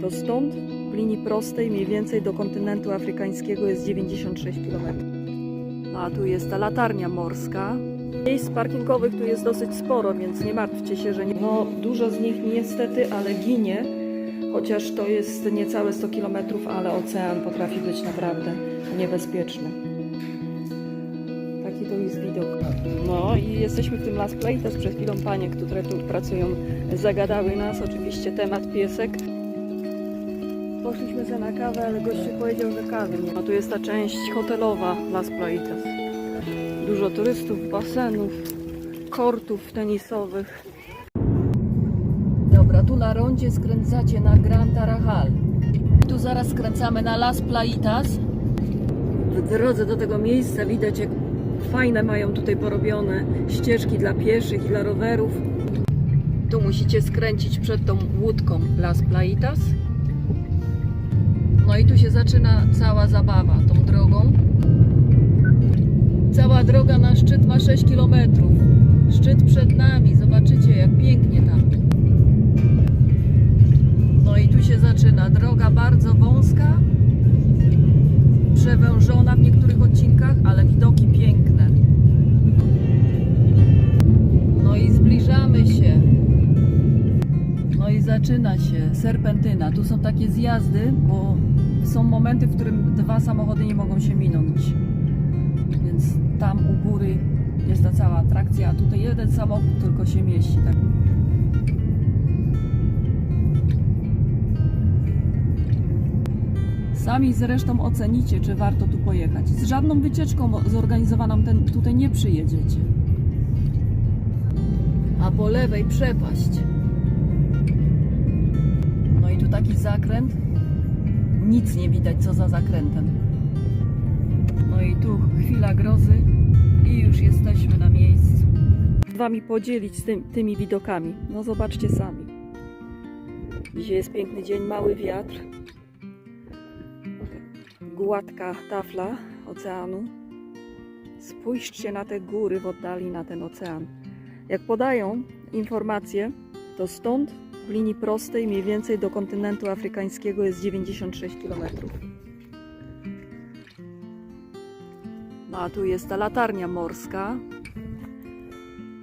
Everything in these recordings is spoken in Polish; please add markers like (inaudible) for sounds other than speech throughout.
To stąd w linii prostej mniej więcej do kontynentu afrykańskiego jest 96 km. A tu jest ta latarnia morska. Miejsc parkingowych tu jest dosyć sporo, więc nie martwcie się, że nie... No, dużo z nich niestety, ale ginie, chociaż to jest niecałe 100 km, ale ocean potrafi być naprawdę niebezpieczny. Taki to jest widok. No i jesteśmy w tym Las Playtas. Przed chwilą panie, które tu pracują, zagadały nas. Oczywiście temat piesek. Poszliśmy za na kawę, ale gościu powiedział, że kawy nie ma. Tu jest ta część hotelowa Las Playtas. Dużo turystów, basenów, kortów tenisowych. Dobra, tu na rondzie skręcacie na Gran Tarajal. Tu zaraz skręcamy na Las Plaitas. W drodze do tego miejsca widać, jak fajne mają tutaj porobione ścieżki dla pieszych i dla rowerów. Tu musicie skręcić przed tą łódką Las Plaitas. No i tu się zaczyna cała zabawa tą drogą. Cała droga na szczyt ma 6 km. Szczyt przed nami, zobaczycie jak pięknie tam. No i tu się zaczyna droga bardzo wąska, przewężona w niektórych odcinkach, ale widoki piękne. No i zbliżamy się. No i zaczyna się serpentyna. Tu są takie zjazdy, bo są momenty, w którym dwa samochody nie mogą się minąć. Więc tam u góry jest ta cała atrakcja, a tutaj jeden samochód tylko się mieści. Tak. Sami zresztą ocenicie, czy warto tu pojechać. Z żadną wycieczką zorganizowaną ten, tutaj nie przyjedziecie. A po lewej przepaść. Taki zakręt. Nic nie widać co za zakrętem. No i tu chwila grozy i już jesteśmy na miejscu. Wami podzielić z tym, tymi widokami. No zobaczcie sami. Dzisiaj jest piękny dzień, mały wiatr. Gładka tafla oceanu. Spójrzcie na te góry w oddali, na ten ocean. Jak podają informacje, to stąd w linii prostej mniej więcej do kontynentu afrykańskiego jest 96 km. No a tu jest ta latarnia morska,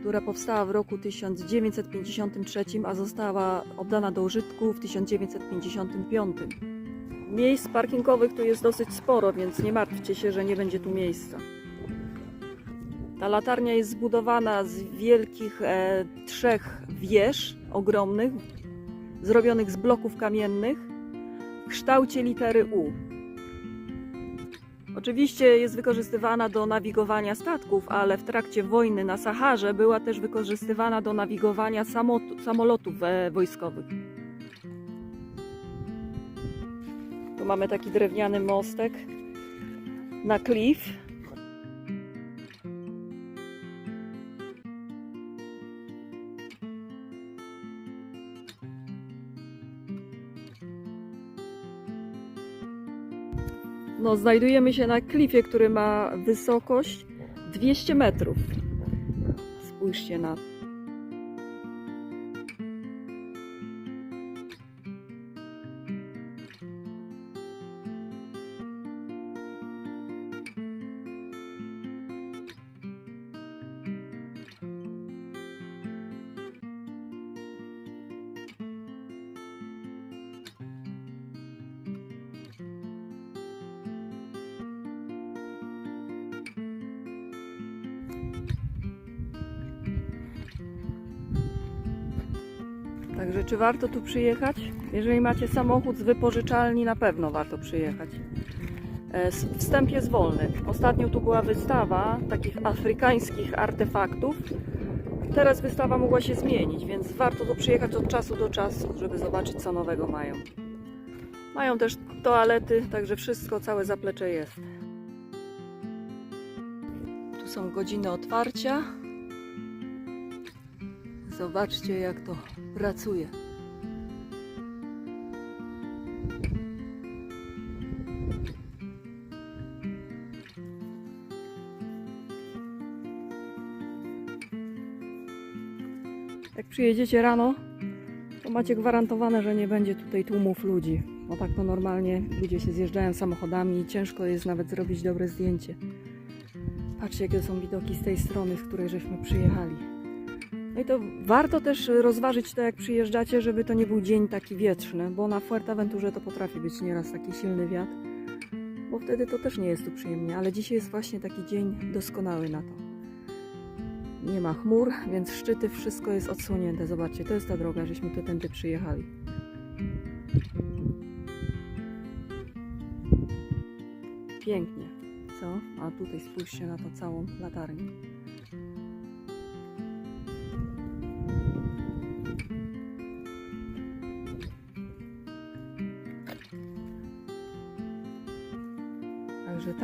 która powstała w roku 1953, a została oddana do użytku w 1955. Miejsc parkingowych tu jest dosyć sporo, więc nie martwcie się, że nie będzie tu miejsca. Ta latarnia jest zbudowana z wielkich e, trzech wież ogromnych, zrobionych z bloków kamiennych w kształcie litery U. Oczywiście jest wykorzystywana do nawigowania statków, ale w trakcie wojny na Saharze była też wykorzystywana do nawigowania samolotów wojskowych. Tu mamy taki drewniany mostek na klif. No, znajdujemy się na klifie, który ma wysokość 200 metrów. Spójrzcie na to. Także czy warto tu przyjechać? Jeżeli macie samochód z wypożyczalni, na pewno warto przyjechać. E, Wstęp jest wolny. Ostatnio tu była wystawa takich afrykańskich artefaktów. Teraz wystawa mogła się zmienić, więc warto tu przyjechać od czasu do czasu, żeby zobaczyć co nowego mają. Mają też toalety, także wszystko, całe zaplecze jest. Tu są godziny otwarcia. Zobaczcie, jak to pracuje. Jak przyjedziecie rano, to macie gwarantowane, że nie będzie tutaj tłumów ludzi. Bo tak to normalnie ludzie się zjeżdżają samochodami i ciężko jest nawet zrobić dobre zdjęcie. Patrzcie, jakie są widoki z tej strony, z której żeśmy przyjechali. No i to warto też rozważyć to, jak przyjeżdżacie, żeby to nie był dzień taki wietrzny, bo na Fuerteventurze to potrafi być nieraz taki silny wiatr, bo wtedy to też nie jest tu przyjemnie, ale dzisiaj jest właśnie taki dzień doskonały na to. Nie ma chmur, więc szczyty, wszystko jest odsłonięte. Zobaczcie, to jest ta droga, żeśmy tu tędy przyjechali. Pięknie, co? A tutaj spójrzcie na to całą latarnię.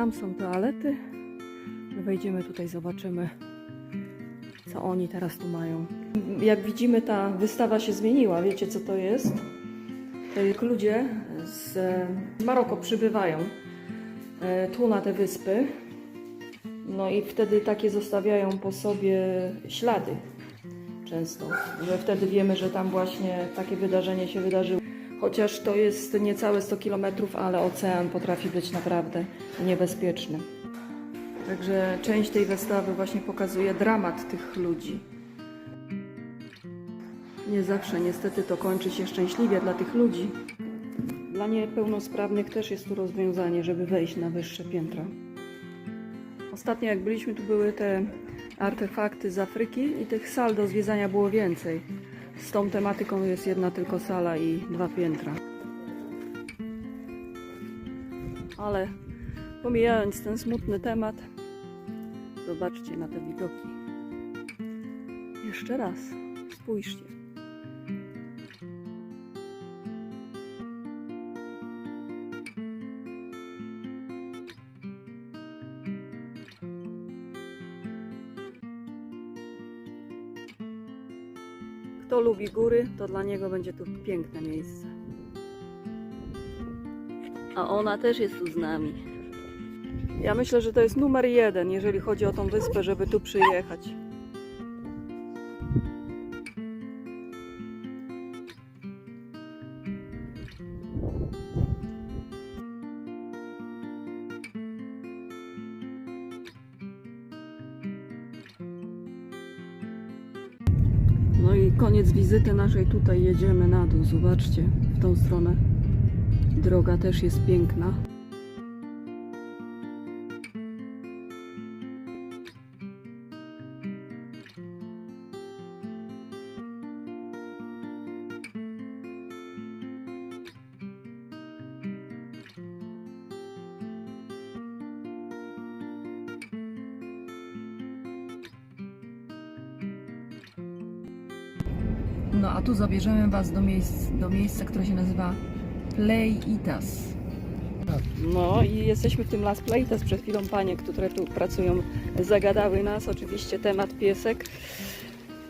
Tam są toalety. My wejdziemy tutaj, zobaczymy, co oni teraz tu mają. Jak widzimy, ta wystawa się zmieniła. Wiecie, co to jest? To jak ludzie z Maroko przybywają e, tu na te wyspy. No i wtedy takie zostawiają po sobie ślady często, że wtedy wiemy, że tam właśnie takie wydarzenie się wydarzyło. Chociaż to jest niecałe 100 km, ale ocean potrafi być naprawdę niebezpieczny. Także część tej wystawy właśnie pokazuje dramat tych ludzi. Nie zawsze niestety to kończy się szczęśliwie dla tych ludzi. Dla niepełnosprawnych też jest tu rozwiązanie, żeby wejść na wyższe piętra. Ostatnio jak byliśmy, tu były te artefakty z Afryki i tych sal do zwiedzania było więcej. Z tą tematyką jest jedna tylko sala i dwa piętra. Ale pomijając ten smutny temat, zobaczcie na te widoki. Jeszcze raz, spójrzcie. Kto lubi góry, to dla niego będzie tu piękne miejsce. A ona też jest tu z nami. Ja myślę, że to jest numer jeden, jeżeli chodzi o tą wyspę, żeby tu przyjechać. Koniec wizyty naszej. Tutaj jedziemy na dół. Zobaczcie, w tą stronę. Droga też jest piękna. No a tu zabierzemy Was do, miejsc, do miejsca, które się nazywa Playitas. No i jesteśmy w tym Las Playitas. Przed chwilą panie, które tu pracują, zagadały nas. Oczywiście temat piesek.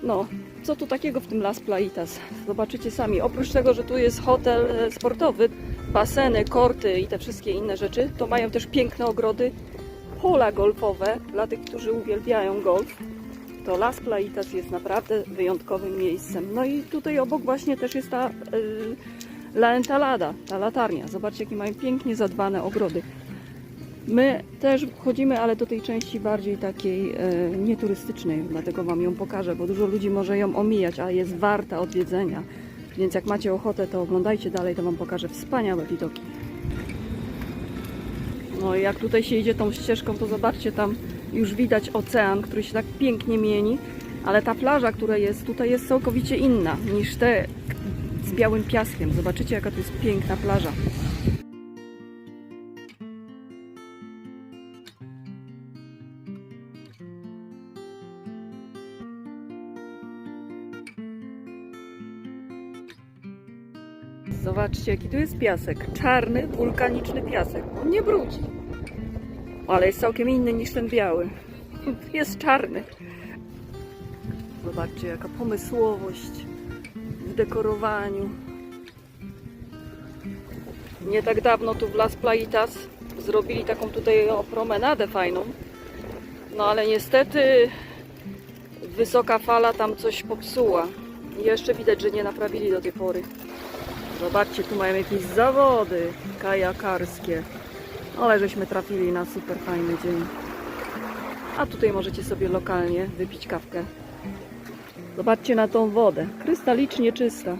No, co tu takiego w tym Las Playitas? Zobaczycie sami. Oprócz tego, że tu jest hotel e, sportowy, baseny, korty i te wszystkie inne rzeczy, to mają też piękne ogrody, pola golfowe dla tych, którzy uwielbiają golf to Las Playitas jest naprawdę wyjątkowym miejscem. No i tutaj obok właśnie też jest ta y, La Entalada, ta latarnia. Zobaczcie, jakie mają pięknie zadbane ogrody. My też chodzimy, ale do tej części bardziej takiej y, nieturystycznej, dlatego Wam ją pokażę, bo dużo ludzi może ją omijać, a jest warta odwiedzenia. Więc jak macie ochotę, to oglądajcie dalej, to Wam pokażę wspaniałe widoki. No jak tutaj się idzie tą ścieżką, to zobaczcie, tam już widać ocean, który się tak pięknie mieni, ale ta plaża, która jest tutaj, jest całkowicie inna niż te z białym piaskiem. Zobaczycie, jaka to jest piękna plaża. Zobaczcie, jaki tu jest piasek. Czarny, wulkaniczny piasek. On nie brudzi ale jest całkiem inny niż ten biały. (laughs) Jest czarny. Zobaczcie, jaka pomysłowość w dekorowaniu. Nie tak dawno tu w Las Playitas zrobili taką tutaj promenadę fajną. No ale niestety wysoka fala tam coś popsuła. I jeszcze widać, że nie naprawili do tej pory. Zobaczcie, tu mają jakieś zawody kajakarskie. Ale żeśmy trafili na super fajny dzień. A tutaj możecie sobie lokalnie wypić kawkę. Zobaczcie na tą wodę. Krystalicznie czysta.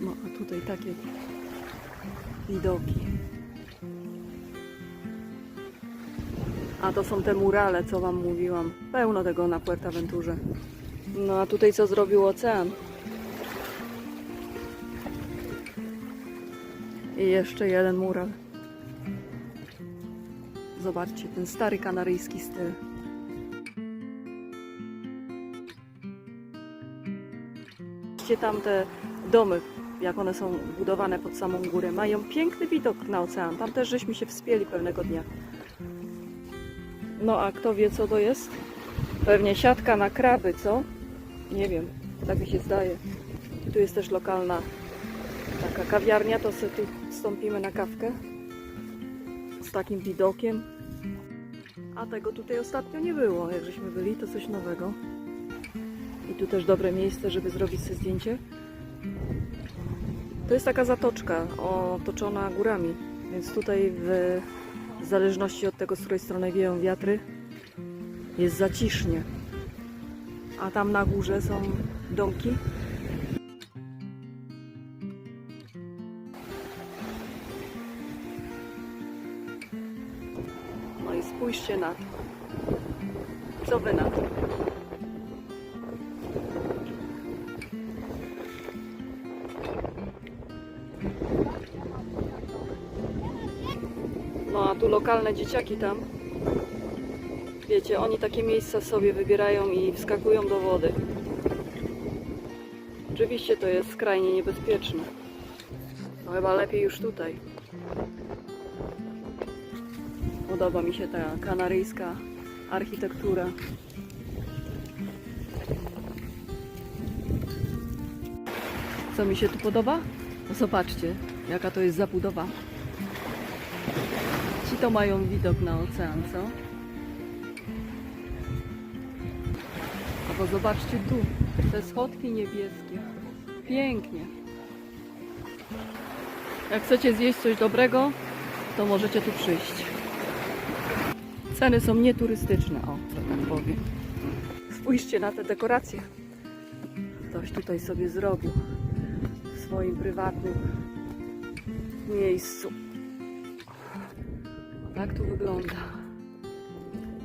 No a tutaj takie widoki. A to są te murale, co Wam mówiłam. Pełno tego na Puertaventurze. No a tutaj co zrobił ocean? I jeszcze jeden mural. Zobaczcie, ten stary kanaryjski styl. Zobaczcie tam te domy, jak one są budowane pod samą górę. Mają piękny widok na ocean. Tam też żeśmy się wspięli pewnego dnia. No a kto wie co to jest? Pewnie siatka na kraby, co? Nie wiem, tak mi się zdaje. Tu jest też lokalna taka kawiarnia, to sobie tu wstąpimy na kawkę z takim widokiem. A tego tutaj ostatnio nie było, jak żeśmy byli, to coś nowego. I tu też dobre miejsce, żeby zrobić sobie zdjęcie. To jest taka zatoczka otoczona górami, więc tutaj w w zależności od tego, z której strony wieją wiatry, jest zacisznie. A tam na górze są domki. I spójrzcie na to. Co wy na to? No a tu lokalne dzieciaki tam. Wiecie, oni takie miejsca sobie wybierają i wskakują do wody. Oczywiście to jest skrajnie niebezpieczne. No chyba lepiej już tutaj. Podoba mi się ta kanaryjska architektura. Co mi się tu podoba? No zobaczcie, jaka to jest zabudowa. Ci to mają widok na ocean, co? Albo zobaczcie tu, te schodki niebieskie. Pięknie. Jak chcecie zjeść coś dobrego, to możecie tu przyjść. Ceny są nieturystyczne, o, co tak powiem. Spójrzcie na te dekoracje. Ktoś tutaj sobie zrobił w swoim prywatnym miejscu. Tak tu wygląda.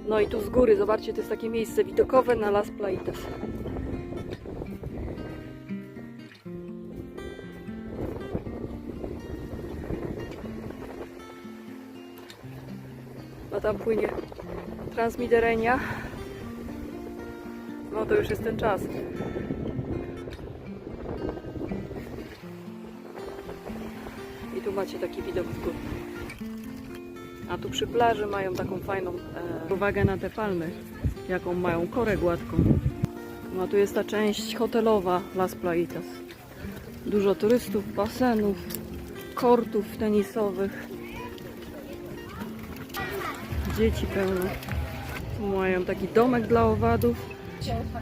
No i tu z góry, zobaczcie, to jest takie miejsce widokowe na Las Plaitas. No tam płynie Transmiderenia. No to już jest ten czas. I tu macie taki widok z góry. A tu przy plaży mają taką fajną e, uwagę na te palmy, jaką mają korę gładką. No a tu jest ta część hotelowa Las Plaitas. Dużo turystów, basenów, kortów tenisowych. Dzieci pełno. Mają taki domek dla owadów.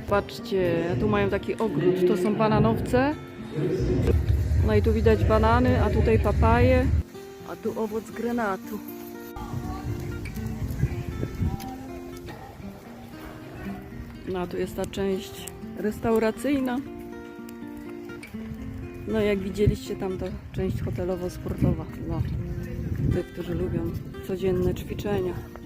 Patrzcie, tu mają taki ogród. To są bananowce. No i tu widać banany, a tutaj papaje, a tu owoc granatu. No a tu jest ta część restauracyjna. No jak widzieliście tam ta część hotelowo-sportowa. No, tych, którzy lubią codzienne ćwiczenia.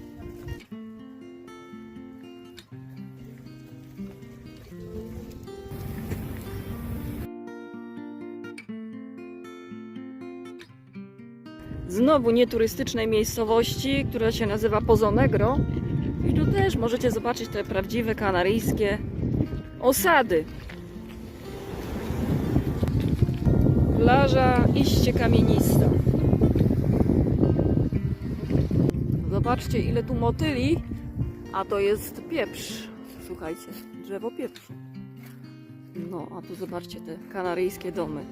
Znowu nieturystycznej miejscowości, która się nazywa Pozonegro. I tu też możecie zobaczyć te prawdziwe kanaryjskie osady. Plaża iście kamienista. Zobaczcie ile tu motyli, a to jest pieprz. Słuchajcie, drzewo pieprzu. No, a tu zobaczcie te kanaryjskie domy.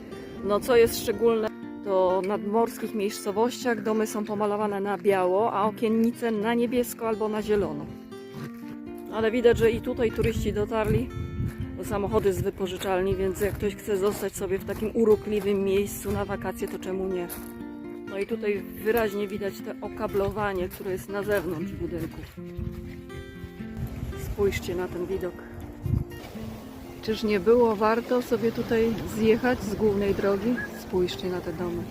No co jest szczególne, to nad morskich miejscowościach domy są pomalowane na biało, a okiennice na niebiesko albo na zielono. Ale widać, że i tutaj turyści dotarli, To samochody z wypożyczalni, więc jak ktoś chce zostać sobie w takim urokliwym miejscu na wakacje, to czemu nie? No i tutaj wyraźnie widać to okablowanie, które jest na zewnątrz budynków. Spójrzcie na ten widok. Czyż nie było warto sobie tutaj zjechać z głównej drogi? Spójrzcie na te domy.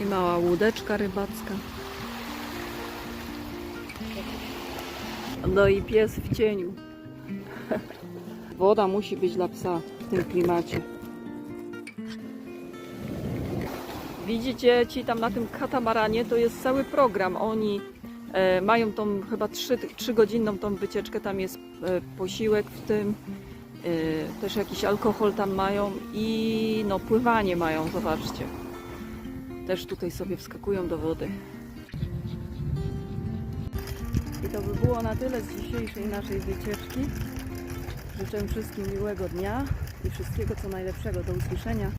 I mała łódeczka rybacka. No i pies w cieniu. (laughs) Woda musi być dla psa w tym klimacie. Widzicie, ci tam na tym katamaranie to jest cały program. Oni mają tą chyba 3, godzinną tą wycieczkę, tam jest e, posiłek w tym, e, też jakiś alkohol tam mają i no pływanie mają, zobaczcie. Też tutaj sobie wskakują do wody. I to by było na tyle z dzisiejszej naszej wycieczki. Życzę wszystkim miłego dnia i wszystkiego co najlepszego. Do usłyszenia.